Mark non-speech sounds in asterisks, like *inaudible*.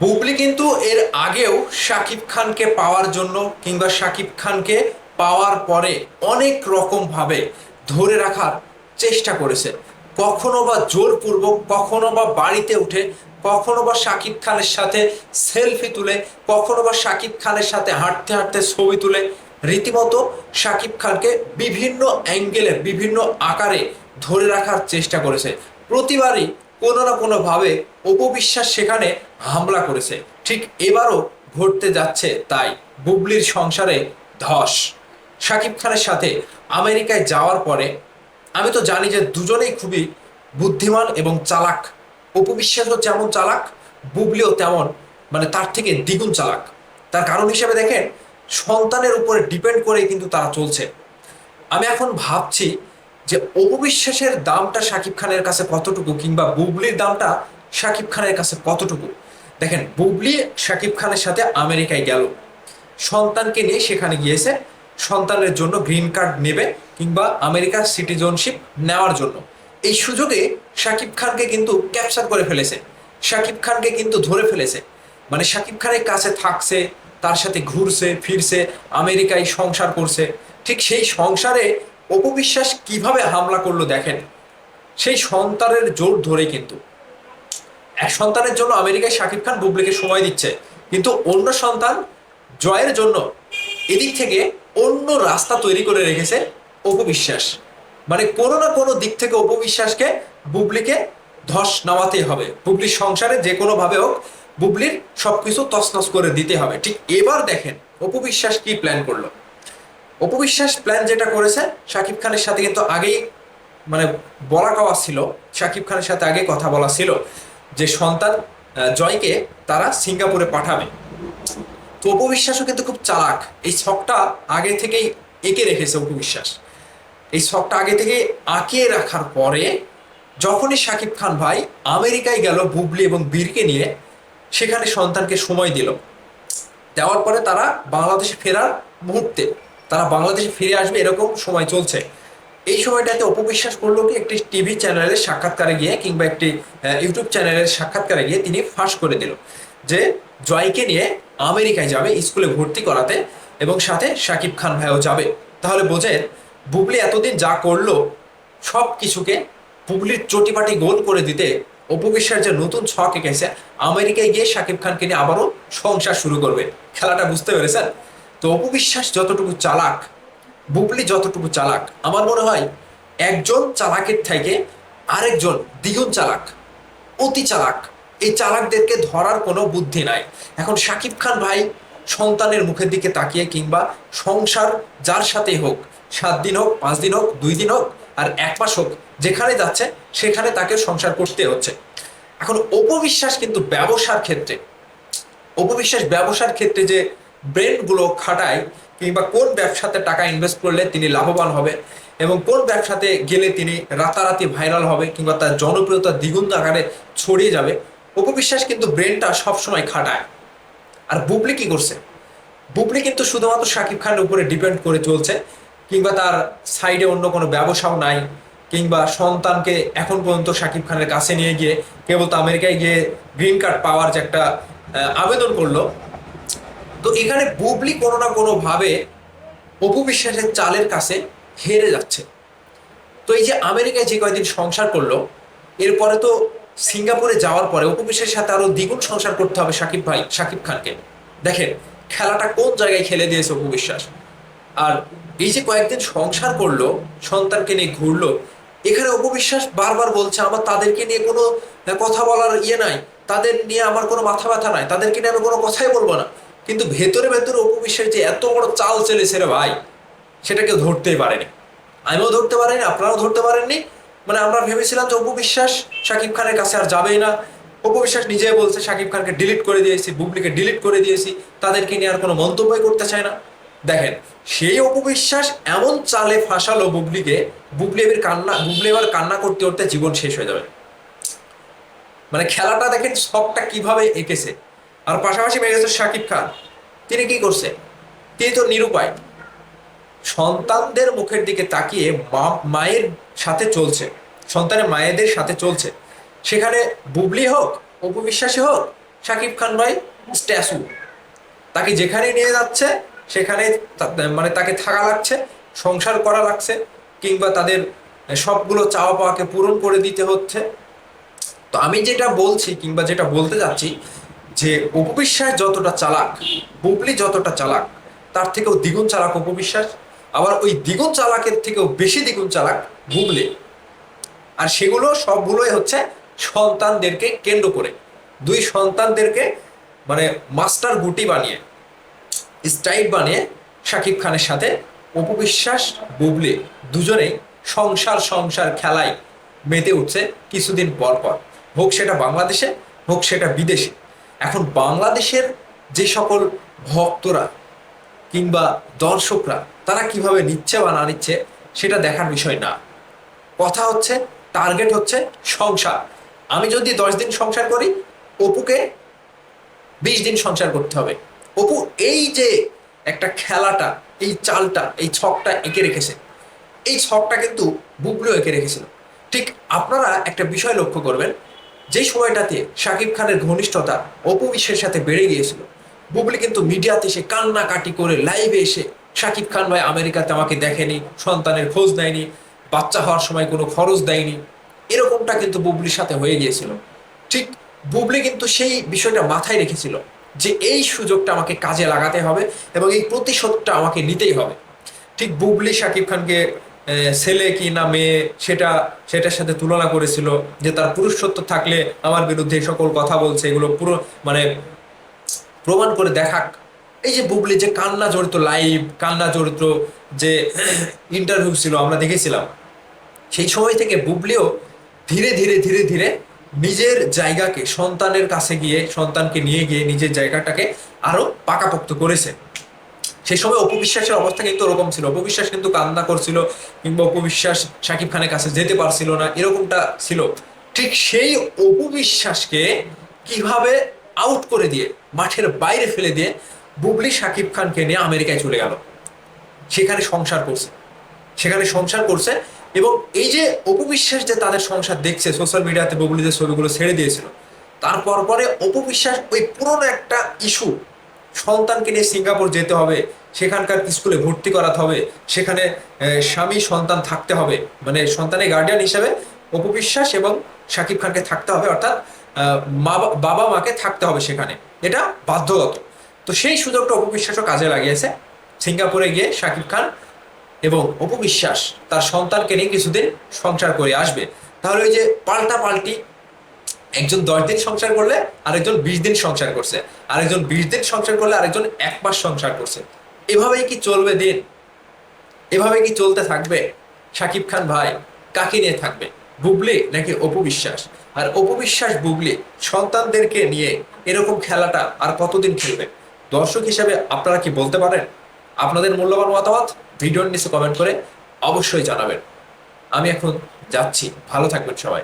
বুবলি কিন্তু এর আগেও শাকিব খানকে পাওয়ার জন্য কিংবা শাকিব খানকে পাওয়ার পরে অনেক রকম ভাবে ধরে রাখার চেষ্টা করেছে। কখনো বা জোরপূর্বক, কখনো বা বাড়িতে উঠে, কখনো বা শাকিব খানের সাথে সেলফি তুলে, কখনো বা শাকিব খানের সাথে হাঁটতে হাঁটতে ছবি তুলে, রীতিমতো শাকিব খানকে বিভিন্ন অ্যাঙ্গেলে, বিভিন্ন আকারে ধরে রাখার চেষ্টা করেছে। প্রতিবারই কোনো না কোনোভাবে অপবিশ্বাস সেখানে হামলা করেছে। ঠিক এবারও ঘটতে যাচ্ছে তাই বুবলির সংসারে ধস। শাকিব খানের সাথে আমেরিকায় যাওয়ার পরে আমি তো জানি যে দুজনেই খুবই বুদ্ধিমান এবং চালাক। অপবিশ্বাসও যেমন চালাক, বুবলিও তেমন মানে তার থেকে দ্বিগুণ চালাক। তার কারণ হিসেবে দেখেন, সন্তানের উপরে ডিপেন্ড করেই কিন্তু তারা চলছে। আমি এখন ভাবছি যে অপবিশ্বাসের দামটা শাকিব খানের কাছে কতটুকু কিংবা বুবলির দামটা শাকিব খানের কাছে কতটুকু? দেখেন, বুবলি শাকিব খানের সাথে আমেরিকায় গেল। সন্তানকে নিয়ে সেখানে গিয়েছে। সন্তানের জন্য গ্রিন কার্ড নেবে কিংবা আমেরিকার সিটিজনশিপ নেওয়ার জন্য। এই সুযোগে শাকিব খানকে কিন্তু ক্যাপচার করে ফেলেছে। শাকিব খানকে কিন্তু ধরে ফেলেছে। মানে শাকিব খানের কাছে থাকছে, তার সাথে ঘুরছে, ফিরছে, আমেরিকায় সংসার করছে। ঠিক সেই সংসারে অপবিশ্বাস কীভাবে হামলা করল দেখেন? সেই সন্তানের জোর ধরে কিন্তু। এক সন্তানের জন্য আমেরিকায় শাকিব খান বুবলিকে সময় দিচ্ছে, কিন্তু অন্য সন্তান জয়ের জন্য এদিক থেকে অন্য রাস্তা তৈরি করে রেখেছে অপবিশ্বাস। মানে কোনো না কোনো দিক থেকে অপবিশ্বাসকে বুবলিকে ধস নামাতেই হবে। বুবলির সংসারে যে কোনো ভাবে হোক বুবলির সবকিছু তছনছ করে দিতে হবে। ঠিক এবার দেখেন অপবিশ্বাস কি প্ল্যান করল। অপবিশ্বাস প্ল্যান যেটা করেছে শাকিব খানের সাথে কিন্তু আগেই মানে বলা কওয়া ছিল শাকিব খানের সাথে আগে কথা বলা ছিল যে সন্তান জয়কে তারা সিঙ্গাপুরে পাঠাবে। তো অপবিশ্বাসও কিন্তু খুব চালাক। এই ছকটা আগে থেকেই এঁকে রেখেছে অপবিশ্বাস। এই ছকটা আগে থেকে আঁকিয়ে রাখার পরে যখনই শাকিব খান ভাই আমেরিকায় গেল বুবলি এবং বীরকে নিয়ে, সেখানে সন্তানকে সময় দিল। দেওয়ার পরে তারা বাংলাদেশে ফেরার মুহূর্তে তারা বাংলাদেশে ফিরে আসবে এরকম সময় চলছে। এই সময়টাতে অপবিশ্বাস করল কি একটি টিভি চ্যানেলের সাক্ষাৎকারে গিয়ে কিংবা একটি ইউটিউব চ্যানেলের সাক্ষাৎকারে গিয়ে তিনি ফাঁস করে দিল। যে জয়কে নিয়ে আমেরিকায় যাবে স্কুলে ভর্তি করাতে এবং সাথে শাকিব খান ভাইও যাবে। তাহলে বোঝেন, বুবলি এতদিন যা করল, সব কিছুকে বুবলির চটিপাটি গোল করে দিতে অপবিশ্বাস যে নতুন ছক এঁকেছে, আমেরিকায় গিয়ে শাকিব খানকে নিয়ে আবারও সংসার শুরু করবে। খেলাটা বুঝতে পেরেছেন? তো অপবিশ্বাস যতটুকু চালাক, বুবলি যতটুকু চালাক, আমার মনে হয় একজন চালাকের থেকে আরেকজন দ্বিগুণ চালাক, অতি চালাক। এই চালাকদেরকে ধরার কোনো বুদ্ধি নাই। এখন শাকিব খান ভাই সন্তানের মুখের দিকে তাকিয়ে কিংবা সংসার যার সাথেই হোক, সাত দিন হোক, পাঁচ দিন হোক, দুই দিন হোক, আর এক মাস হোক যেখানে যাচ্ছে, সেখানে তাকে সংসার করতে হচ্ছে। এখন অপবিশ্বাস কিন্তু ব্যবসার ক্ষেত্রে, অপবিশ্বাস ব্যবসার ক্ষেত্রে যে ব্রেনগুলো খাটায় কিংবা কোন ব্যবসাতে টাকা ইনভেস্ট করলে তিনি লাভবান হবে এবং কোন ব্যবসাতে গেলে তিনি রাতারাতি ভাইরাল হবে কিংবা তার জনপ্রিয়তা দ্বিগুণ আকারে ছড়িয়ে যাবে, অপবিশ্বাস কিন্তু ব্রেনটা সবসময় খাটায়। আর বুবলি কি করছে? বুবলি কিন্তু শুধুমাত্র শাকিব খানের উপরে ডিপেন্ড করে চলছে, কিংবা তার সাইডে অন্য কোনো ব্যবসাও নাই, কিংবা সন্তানকে এখন পর্যন্ত শাকিব খানের কাছে নিয়ে গিয়ে কেবল তো আমেরিকায় গিয়ে গ্রিন কার্ড পাওয়ার যে একটা আবেদন করল তো এখানে বুবলি কোনো না কোনোভাবে অপু বিশ্বাসের চালের কাছে হেরে যাচ্ছে। তো এই যে আমেরিকায় যে কয়দিন সংসার করল, এরপরে তো সিঙ্গাপুরে যাওয়ার পরে অপু বিশ্বাসের সাথে আরও দ্বিগুণ সংসার করতে হবে সাকিব ভাই, সাকিব খানকে। দেখেন, খেলাটা কোন জায়গায় খেলে দিয়েছে অপু বিশ্বাস? আর এই যে কয়েকদিন সংসার করল, সন্তানকে নিয়ে ঘুরলো, এখানে অপবিশ্বাস বারবার বলছে, আমার তাদেরকে নিয়ে কোনো কথা বলার ইয়ে নাই, তাদের নিয়ে আমার কোনো মাথা ব্যথা নাই, তাদেরকে নিয়ে আমি কোনো কথাই বলব না। কিন্তু ভেতরে ভেতরে অপবিশ্বাস যে এত বড় চাল চেলেছে রে ভাই, সেটা কেউ ধরতেই পারেনি। আমিও ধরতে পারিনি, আপনারাও ধরতে পারেননি। মানে আমরা ভেবেছিলাম যে অপবিশ্বাস শাকিব খানের কাছে আর যাবেই না। অপবিশ্বাস নিজে বলছে, শাকিব খানকে ডিলিট করে দিয়েছি, বুবলিকে ডিলিট করে দিয়েছি, তাদেরকে নিয়ে আর কোনো মন্তব্যই করতে চায় না। দেখেন, সেই অপবিশ্বাস এমন চালে ফাঁসালো বুবলিকে, বুবলি এবার কান্না, বুবলি এবার কান্না করতে করতে জীবন শেষ হয়ে যাবে। মানে খেলাটা দেখেন শখটা কীভাবে এঁকেছে। আর পাশাপাশি মেরেছে শাকিব খান। তিনি কি করছে? তিনি তো নিরুপায়। সন্তানদের মুখের দিকে তাকিয়ে মায়ের সাথে চলছে। সন্তানের মায়েদের সাথে চলছে। সেখানে বুবলি হোক অপবিশ্বাসী হোক, শাকিব খান ভাই, স্ট্যাচু। তাকে যেখানে নিয়ে যাচ্ছে, সেখানে মানে তাকে থাকা লাগছে, সংসার করা লাগছে, কিংবা তাদের সবগুলো চাওয়া পাওয়াকে পূরণ করে দিতে হচ্ছে। তো আমি যেটা বলছি কিংবা যেটা বলতে যাচ্ছি যে উপবিশ্বাস যতটা চালাক, বুবলি যতটা চালাক, তার থেকেও দ্বিগুণ চালাক উপবিশ্বাস। আবার ওই দ্বিগুণ চালাকের থেকেও বেশি দ্বিগুণ চালাক বুবলি। আর সেগুলো সবগুলোই হচ্ছে সন্তানদেরকে কেন্দ্র করে। দুই সন্তানদেরকে মানে মাস্টার গুটি বানিয়ে, স্টাইল বানিয়ে শাকিব খানের সাথে অপবিশ্বাস বুবলি দুজনেই সংসার সংসার খেলায় মেতে উঠছে কিছুদিন পর পর। হোক সেটা বাংলাদেশে, হোক সেটা বিদেশে। এখন বাংলাদেশের যে সকল ভক্তরা কিংবা দর্শকরা, তারা কীভাবে নিচ্ছে বা না নিচ্ছে, সেটা দেখার বিষয় না। কথা হচ্ছে টার্গেট হচ্ছে সংসার। আমি যদি দশ দিন সংসার করি, অপুকে বিশ দিন সংসার করতে হবে। অপু এই যে একটা খেলাটা, এই চালটা, এই ছকটা এঁকে রেখেছে, এই ছকটা কিন্তু বুবলিও এঁকে রেখেছিল। ঠিক আপনারা একটা বিষয় লক্ষ্য করবেন যে সময়টাতে শাকিব খানের ঘনিষ্ঠতা অপু বিশ্বের সাথে বেড়ে গিয়েছিল, বুবলি কিন্তু মিডিয়াতে এসে কান্নাকাটি করে লাইভে এসে শাকিব খান ভাই আমেরিকাতে আমাকে দেখেনি, সন্তানের খোঁজ দেয়নি বাচ্চা হওয়ার সময় কোনো খরচ দেয়নি, এরকমটা কিন্তু বুবলির সাথে হয়ে গিয়েছিল। ঠিক বুবলি কিন্তু সেই বিষয়টা মাথায় রেখেছিল যে এই সুযোগটা আমাকে কাজে লাগাতে হবে এবং এই প্রতিশোধটা আমাকে নিতেই হবে। ঠিক বুবলি শাকিব খানকে ছেলে কি না মেয়ে, সেটা, সেটার সাথে তুলনা করেছিল যে তার পুরুষত্ব থাকলে আমার বিরুদ্ধে সকল কথা বলছে, এগুলো পুরো মানে প্রমাণ করে দেখাক। এই যে বুবলি, যে কান্না জড়িত লাইভ কান্না জড়িত যে *clears throat* ইন্টারভিউ ছিল, আমরা দেখেছিলাম। সেই সময় থেকে বুবলিও ধীরে ধীরে ধীরে ধীরে নিজের জায়গাকে, সন্তানের কাছে গিয়ে, সন্তানকে নিয়ে গিয়ে নিজের জায়গাটাকে আরও পাকাপোক্ত করেছে। সেই সময় অপবিশ্বাসের অবস্থা কিন্তু ওরকম ছিল। অপবিশ্বাস কিন্তু কান্না করছিল কিংবা অপবিশ্বাস শাকিব খানের কাছে যেতে পারছিল না, এরকমটা ছিল। ঠিক সেই অপবিশ্বাসকে কীভাবে আউট করে দিয়ে, মাঠের বাইরে ফেলে দিয়ে বুবলি শাকিব খানকে নিয়ে আমেরিকায় চলে গেল। সেখানে সংসার করছে। সেখানে সংসার করছে এবং এই যে অপবিশ্বাস যে তাদের সংসার দেখছে সোশ্যাল মিডিয়াতে বগুলিদের ছবিগুলো ছেড়ে দিয়েছিল, তারপর পরে অপবিশ্বাস ওই পুরনো একটা ইস্যু সন্তানকে নিয়ে সিঙ্গাপুর যেতে হবে, সেখানকার স্কুলে ভর্তি করাতে হবে, সেখানে স্বামী সন্তান থাকতে হবে। মানে সন্তানের গার্ডিয়ান হিসেবে অপবিশ্বাস এবং শাকিব খানকে থাকতে হবে, অর্থাৎ মা, বাবা মাকে থাকতে হবে সেখানে। এটা বাধ্যগত। তো সেই সুযোগটা অপবিশ্বাসও কাজে লাগিয়েছে। সিঙ্গাপুরে গিয়ে শাকিব খান এবং অপবিশ্বাস তার সন্তানকে নিয়ে কিছুদিন সংসার করে আসবে। তাহলে ওই যে পাল্টা পাল্টি একজন দশ দিন সংসার করলে আরেকজন বিশ দিন সংসার করছে। আরেকজন বিশ দিন সংসার করলে আরেকজন এক মাস সংসার করছে। এভাবেই কি চলবে দিন? এভাবে কি চলতে থাকবে? শাকিব খান ভাই, কাকে নিয়ে থাকবে? বুবলি নাকি অপবিশ্বাস আর অপবিশ্বাস বুবলি সন্তানদেরকে নিয়ে এরকম খেলাটা আর কতদিন খেলবে? দর্শক হিসেবে আপনারা কি বলতে পারেন? আপনাদের মূল্যবান মতামত ভিডিওর নিচে কমেন্ট করে অবশ্যই জানাবেন। আমি এখন যাচ্ছি। ভালো থাকবেন সবাই।